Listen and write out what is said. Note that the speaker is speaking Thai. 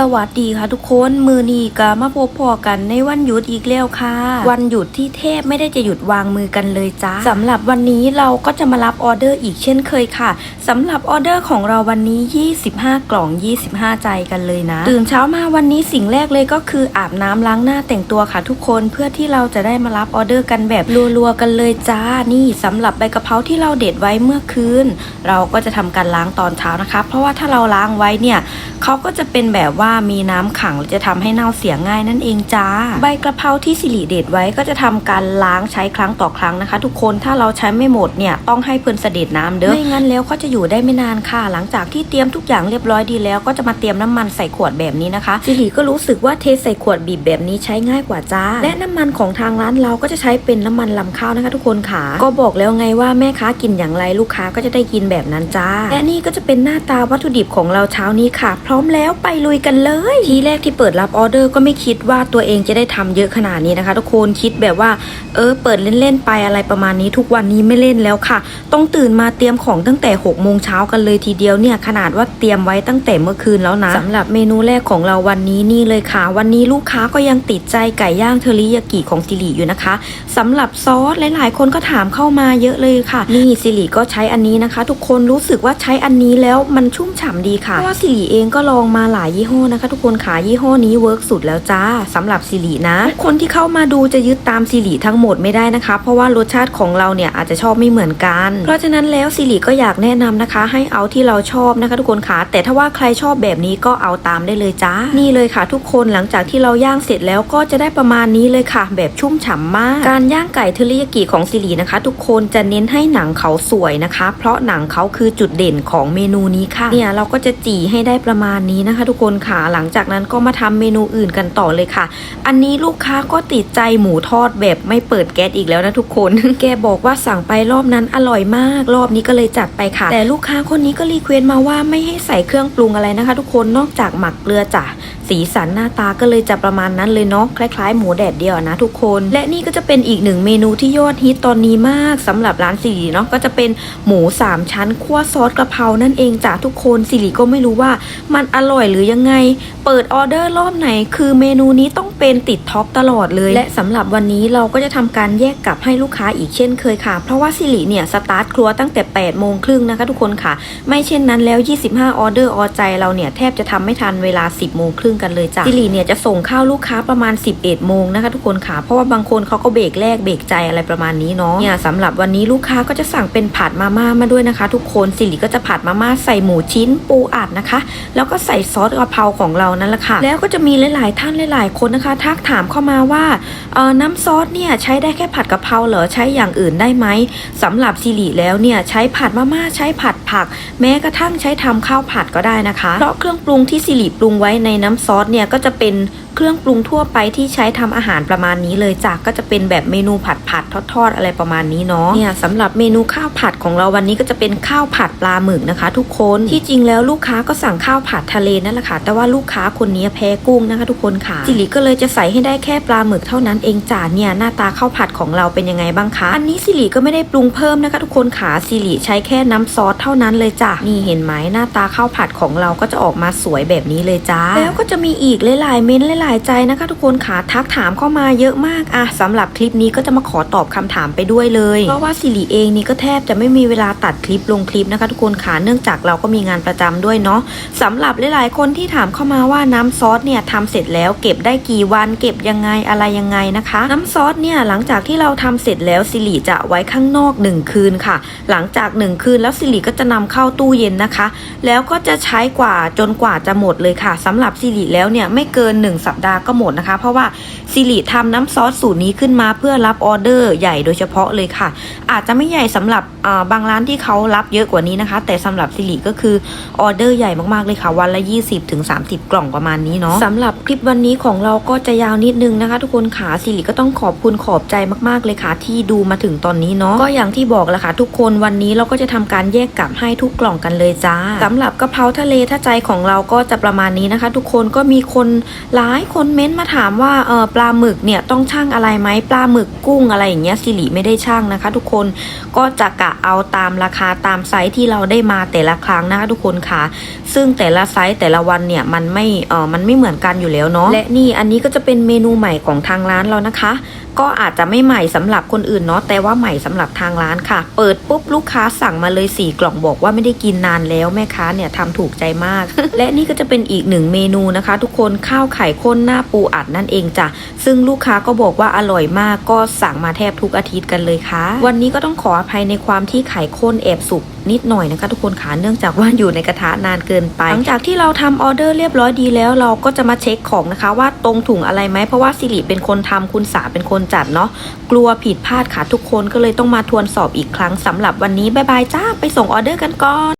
สวัสดีค่ะทุกคนมือนีกามาพบพอกันในวันหยุดอีกแล้วค่ะ วันหยุดที่เทพไม่ได้จะหยุดวางมือกันเลยจ้าสำหรับวันนี้เราก็จะมารับออเดอร์อีกเช่นเคยค่ะสำหรับออเดอร์ของเราวันนี้ 25 กล่อง 25 ใจกันเลยนะ ตื่นเช้ามาวันนี้สิ่งแรกเลยก็คืออาบน้ำล้างหน้าแต่งตัวค่ะทุกคนเพื่อที่เราจะได้มารับออเดอร์กันแบบรัวๆกันเลยจ้านี่สำหรับใบกะเพราที่เราเด็ดไว้เมื่อคืนเราก็จะทำการล้างตอนเช้านะคะ เพราะว่าถ้าเราล้างไว้เนี่ยเขาก็จะเป็นแบบว่าว่ามีน้ำขังจะทำให้เน่าเสียง่ายนั่นเองจ้า ใบกระเพราที่สิริเด็ดไว้ก็จะทำการล้างใช้ครั้งต่อครั้งนะคะ ทุกคนถ้าเราใช้ไม่หมดเนี่ยต้องให้เพื่อนเสด็จน้ำเด้อไม่งั้นแล้วก็จะอยู่ได้ไม่นานค่ะ หลังจากที่เตรียมทุกอย่างเรียบร้อยดีแล้ว ก็จะมาเตรียมน้ำมันใส่ขวดแบบนี้นะคะสิริก็รู้สึกว่าเทใส่ขวดบีบแบบนี้ใช้ง่ายกว่าจ้า และน้ำมันของทางร้านเราก็จะใช้เป็นน้ำมันลำข้าวนะคะ ทุกคนค่ะ ก็บอกแล้วไงว่าแม่ค้ากินอย่างไรลูกค้าก็จะได้กินแบบนั้นจ้าและนี่ก็จะเป็นหน้าตาวัตถุดิบของเราเช้านี้ค่ะ พร้อมแล้วไปลุยกันเลย ทีแรกที่เปิดรับออเดอร์ก็ไม่คิดว่าตัวเองจะได้ทำเยอะขนาดนี้นะคะ ทุกคนคิดแบบว่า เออ เปิดเล่นๆไปอะไรประมาณนี้ทุกวันนี้ไม่เล่นแล้วค่ะ ต้องตื่นมาเตรียมของตั้งแต่6กโมงเช้ากันเลยทีเดียวเนี่ยขนาดว่าเตรียมไว้ตั้งแต่เมื่อคืนแล้วนะสำหรับเมนูแรกของเราวันนี้นี่เลยค่ะ วันนี้ลูกค้าก็ยังติดใจไก่ย่างเทอริยากิของซิริอยู่นะคะสำหรับซอสหลายๆ คนก็ถามเข้ามาเยอะเลยค่ะ นี่ซิริก็ใช้อันนี้นะคะ ทุกคนรู้สึกว่าใช้อันนี้แล้วมันชุ่มฉ่ำดีค่ะเพราะว่าซิริเองก็ลองมาหลายยี่ห้อนะคะทุกคนขายี่ห้อนี้เวิร์กสุดแล้วจ้าสำหรับซิรินะ คนที่เข้ามาดูจะยึดตามซิริทั้งหมดไม่ได้นะคะ เพราะว่ารสชาติของเราเนี่ยอาจจะชอบไม่เหมือนกัน เพราะฉะนั้นแล้วซิริก็อยากแนะนำนะคะ ให้เอาที่เราชอบนะคะ ทุกคนขาแต่ถ้าว่าใครชอบแบบนี้ก็เอาตามได้เลยจ้านี่เลยค่ะ ทุกคนหลังจากที่เราย่างเสร็จแล้วก็จะได้ประมาณนี้เลยค่ะ แบบชุ่มฉ่ำมาก การย่างไก่เทอริยากิของซิรินะคะ ทุกคนจะเน้นให้หนังเขาสวยนะคะ เพราะหนังเขาคือจุดเด่นของเมนูนี้ค่ะเนี่ยเราก็จะจี่ให้ได้ประมาณนี้นะคะ ทุกคนค่ะหลังจากนั้นก็มาทำเมนูอื่นกันต่อเลยค่ะ อันนี้ลูกค้าก็ติดใจหมูทอดแบบไม่เปิดแก๊สอีกแล้วนะทุกคน แกบอกว่าสั่งไปรอบนั้นอร่อยมาก รอบนี้ก็เลยจัดไปค่ะ แต่ลูกค้าคนนี้ก็รีเควสต์มาว่าไม่ให้ใส่เครื่องปรุงอะไรนะคะ ทุกคนนอกจากหมักเกลือจ้ะสีสันหน้าตาก็เลยจะประมาณนั้นเลยเนาะคล้ายๆ หมูแดดเดียวนะทุกคน และนี่ก็จะเป็นอีกหนึ่งเมนูที่ยอดฮิตตอนนี้มากสำหรับร้านสิริเนาะก็จะเป็นหมูสามชั้นคั่วซอสกระเพรานั่นเองจ้ะทุกคนสิริก็ไม่รู้ว่ามันอร่อยหรือยังไง เปิดออเดอร์รอบไหน คือเมนูนี้ต้องเป็นติดท็อปตลอดเลย และสำหรับวันนี้เราก็จะทำการแยกกลับให้ลูกค้าอีกเช่นเคยค่ะ เพราะว่าสิริเนี่ยสตาร์ทครัวตั้งแต่8ปดโมงครึ่งนะคะทุกคนค่ะ ไม่เช่นนั้นแล้ว 25 ออเดอร์ออใจเราเนี่ยแทบจะทำไม่ทันเวลา 10โมงครึ่งกันเลยจ้ะสิริเนี่ยจะส่งข้าวลูกค้าประมาณ 11โมงนะคะทุกคนค่ะ เพราะว่าบางคนเขาก็เบรกแรกเบรกใจอะไรประมาณนี้เนาะเนี่ยสำหรับวันนี้ลูกค้าก็จะสั่งเป็นผัดมาม่ามาด้วยนะคะ ทุกคนสิริก็จะผัดมาม่าใส่หมูชิ้นปูอัดนะคะ แล้วก็ใส่ซอสกะเพราของเรานั่นแหละค่ะ แล้วก็จะมีหลาย ๆ ท่านหลาย ๆ คนนะคะทักถามเข้ามาว่าเออน้ำซอสเนี่ยใช้ได้แค่ผัดกะเพราเหรอใช้อย่างอื่นได้ไหมสำหรับสิริแล้วเนี่ยใช้ผัดมาม่าใช้ผัดผัก แม้กระทั่งใช้ทำข้าวผัดก็ได้นะคะเพราะเครื่องปรุงที่สิริปรุงไว้ในน้ำซอสเนี่ยก็จะเป็น เครื่องปรุงทั่วไปที่ใช้ทำอาหารประมาณนี้เลยจ้ะก็จะเป็นแบบเมนูผัดผัดทอดทอดๆอะไรประมาณนี้เนาะเนี่ยสำหรับเมนูข้าวผัดของเราวันนี้ก็จะเป็นข้าวผัดปลาหมึกนะคะ ทุกคนที่จริงแล้วลูกค้าก็สั่งข้าวผัดทะเลนั่นแหละค่ะแต่ว่าลูกค้าคนนี้แพ้กุ้งนะคะ ทุกคนค่ะจิริก็เลยจะใส่ให้ได้แค่ปลาหมึกเท่านั้นเองจ้ะเนี่ยหน้าตาข้าวผัดของเราเป็นยังไงบ้างคะอันนี้สิริก็ไม่ได้ปรุงเพิ่มนะคะ ทุกคนค่ะสิริใช้แค่น้ำซอสเท่านั้นเลยจ้ะนี่เห็นไหมหน้าตาข้าวผัดของเราก็จะออกมาสวยแบบนี้เลยจ้าแล้วก็จะมีอีกหลายๆเม้นต์หลายใจนะคะทุกคนค่ะทักถามเข้ามาเยอะมากอะสำหรับคลิปนี้ก็จะมาขอตอบคำถามไปด้วยเลยเพราะว่าสิริเองนี่ก็แทบจะไม่มีเวลาตัดคลิปลงคลิปนะคะทุกคนค่ะเนื่องจากเราก็มีงานประจำด้วยเนาะสำหรับหลายๆ คนที่ถามเข้ามาว่าน้ำซอสเนี่ยทำเสร็จแล้วเก็บได้กี่วันเก็บยังไงอะไรยังไงนะคะ น้ำซอสเนี่ยหลังจากที่เราทำเสร็จแล้วสิริจะไว้ข้างนอกหนึ่งคืนค่ะ หลังจากหนึ่งคืนแล้วสิริก็จะนำเข้าตู้เย็นนะคะ แล้วก็จะใช้กว่าจนกว่าจะหมดเลยค่ะสำหรับสิริแล้วเนี่ยไม่เกิน1สัปดาห์ก็หมดนะคะ เพราะว่าสิริทำน้ำซอสสูตรนี้ขึ้นมาเพื่อรับออเดอร์ใหญ่โดยเฉพาะเลยค่ะ อาจจะไม่ใหญ่สำหรับบางร้านที่เขารับเยอะกว่านี้นะคะ แต่สำหรับสิริก็คือออเดอร์ใหญ่มากๆเลยค่ะ วันละ 20ถึง30 กล่องประมาณนี้เนาะสำหรับคลิปวันนี้ของเราก็จะยาวนิดนึงนะคะ ทุกคนค่ะสิริก็ต้องขอบคุณขอบใจมากๆเลยค่ะ ที่ดูมาถึงตอนนี้เนาะก็อย่างที่บอกแหละค่ะ ทุกคนวันนี้เราก็จะทำการแยกกลับให้ทุกกล่องกันเลยจ้าสำหรับกะเพราทะเลถ้าใจของเราก็จะประมาณนี้นะคะ ทุกคนก็มีคนหลายคนเม้นต์มาถามว่าเออปลาหมึกเนี่ยต้องช่างอะไรไหมปลาหมึกกุ้งอะไรอย่างเงี้ยสิริไม่ได้ช่างนะคะ ทุกคนก็จะกะเอาตามราคาตามไซส์ที่เราได้มาแต่ละครั้งนะคะทุกคนค่ะ ซึ่งแต่ละไซส์แต่ละวันเนี่ยมันไม่เออมันไม่เหมือนกันอยู่แล้วเนาะและนี่อันนี้ก็จะเป็นเมนูใหม่ของทางร้านเรานะคะ ก็อาจจะไม่ใหม่สำหรับคนอื่นเนาะแต่ว่าใหม่สำหรับทางร้านค่ะ เปิดปุ๊บลูกค้าสั่งมาเลยสี่กล่องบอกว่าไม่ได้กินนานแล้วแม่ค้าเนี่ยทำถูกใจมาก และนี่ก็จะเป็นอีกหนึ่งเมนูนะคะ ทุกคนข้าวไข่ข้น้นหน้าปูอัดนั่นเองจ้ะซึ่งลูกค้าก็บอกว่าอร่อยมากก็สั่งมาแทบทุกอาทิตย์กันเลยค่ะ วันนี้ก็ต้องขออภัยในความที่ไข่ข้นแอบสุกนิดหน่อยนะคะทุกคนค่ะเนื่องจากว่าอยู่ในกระทะนานเกินไป หลังจากที่เราทำออเดอร์เรียบร้อยดีแล้ว เราก็จะมาเช็คของนะคะ ว่าตรงถุงอะไรไหมเพราะว่าสิริเป็นคนทำคุณสาเป็นคนจัดเนาะกลัวผิดพลาดค่ะทุกคนก็เลยต้องมาทวนสอบอีกครั้งสำหรับวันนี้บายบายจ้าไปส่งออเดอร์กันก่อน